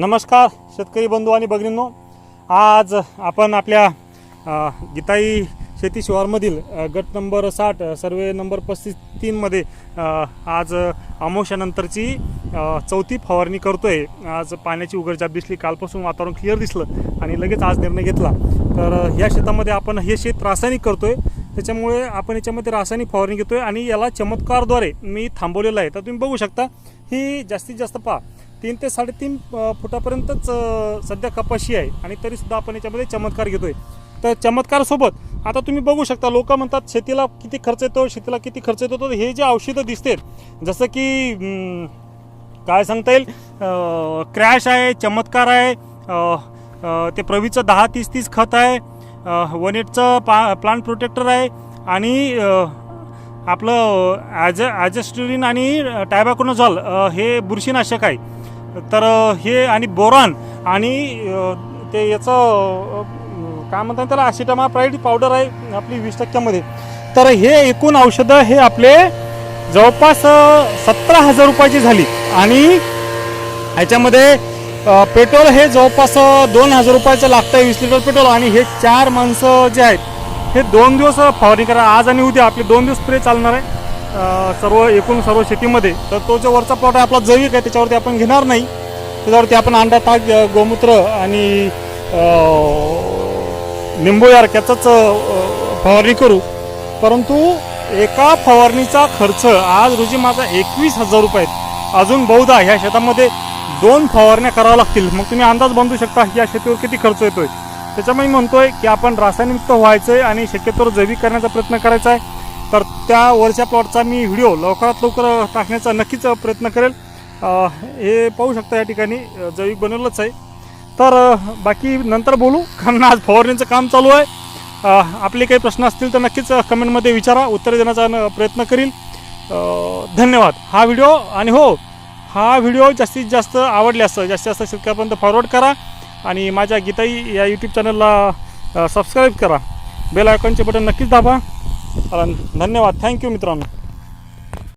नमस्कार शेतकरी बंधू आणि भगिनींनो. आज आपण आपल्या गीताई शेती शिवारमधील गट नंबर साठ सर्वे नंबर पस्तीस तीनमध्ये आज अमोशानंतरची चौथी फवारणी करतोय. आज पाण्याची उघडझाप दिसली कालपासून वातावरण क्लिअर दिसलं आणि लगेच आज निर्णय घेतला. तर ह्या या शेतामध्ये आपण हे शेत रासायनिक करतोय. त्याच्यामुळे आपण याच्यामध्ये रासायनिक फवारणी घेतोय आणि याला चमत्कारद्वारे मी थांबवलेलं आहे. तर तुम्ही बघू शकता ही जास्तीत जास्त पहा. तीन ते साडेतीन फुटापर्यंतच सध्या कपाशी आहे आणि तरीसुद्धा आपण याच्यामध्ये चमत्कार घेतोय. तर चमत्कारसोबत आता तुम्ही बघू शकता लोक म्हणतात शेतीला किती खर्च येतो शेतीला किती खर्च येतो तर हे जे औषधं दिसते जसं की काय सांगता येईल क्रॅश आहे चमत्कार आहे ते प्रवीचं दहा तीस तीस खत आहे वन एटचं पा प्लांट प्रोटेक्टर आहे आणि आपलं ॲज ॲजेस्ट्रिन आणि टायबॅकोनोझॉल हे बुरशीनाशक आहे. तर हे आणि बोरॉन आणि ते याचं काय म्हणतात त्याला ॲसिटमा प्राईड पावडर आहे आपली वीस टक्क्यामध्ये. तर हे एकूण औषधं हे आपले जवळपास सतरा हजार रुपयाची झाली. आणि ह्याच्यामध्ये पेट्रोल हे जवळपास दोन हजार रुपयाचं लागतं आहे वीस लिटर पेट्रोल. आणि हे चार माणसं जे आहेत हे दोन दिवस फवारणी करा. आज आणि उद्या आपले दोन दिवस स्प्रे चालणार आहे. सर्व एकूण सर्व शेतीमध्ये तर तो जो वरचा प्लॉट आहे आपला जैविक आहे त्याच्यावरती आपण घेणार नाही. त्याच्यावरती आपण अंडा ताक गोमूत्र आणि अ, निंबू यारख्याचाच फवारणी करू. परंतु एका फवारणीचा खर्च आज रोजी माझा एकवीस हजार रुपये आहेत. अजून बहुधा ह्या शेतामध्ये दोन फवारण्या कराव्या लागतील. मग तुम्ही अंदाज बांधू शकता या शेतीवर किती खर्च येतोय. त्याच्यामुळे म्हणतोय की आपण रासायनिकमुक्त व्हायचं आहे आणि शक्यतोवर जैविक करण्याचा प्रयत्न करायचा आहे. तर त्या वरच्या प्लॉटचा मी व्हिडिओ लवकरात लवकर टाकण्याचा नक्कीच प्रयत्न करेल. हे पाहू शकता या ठिकाणी जैविक बनवलंच आहे. तर बाकी नंतर बोलू कारण आज फवारणीचं काम चालू आहे. आपले काही प्रश्न असतील तर नक्कीच कमेंटमध्ये विचारा उत्तर देण्याचा न- प्रयत्न करील. धन्यवाद. हा व्हिडिओ आणि हो हा व्हिडिओ जास्तीत जास्त आवडल्यास जास्तीत जास्त शेतकऱ्यापर्यंत फॉरवर्ड करा आणि माझ्या गीताई या यूट्यूब चॅनलला सबस्क्राईब करा. बेल आयकॉनचे बटन नक्कीच दाबा. धन्यवाद. थँक्यू मित्रांनो.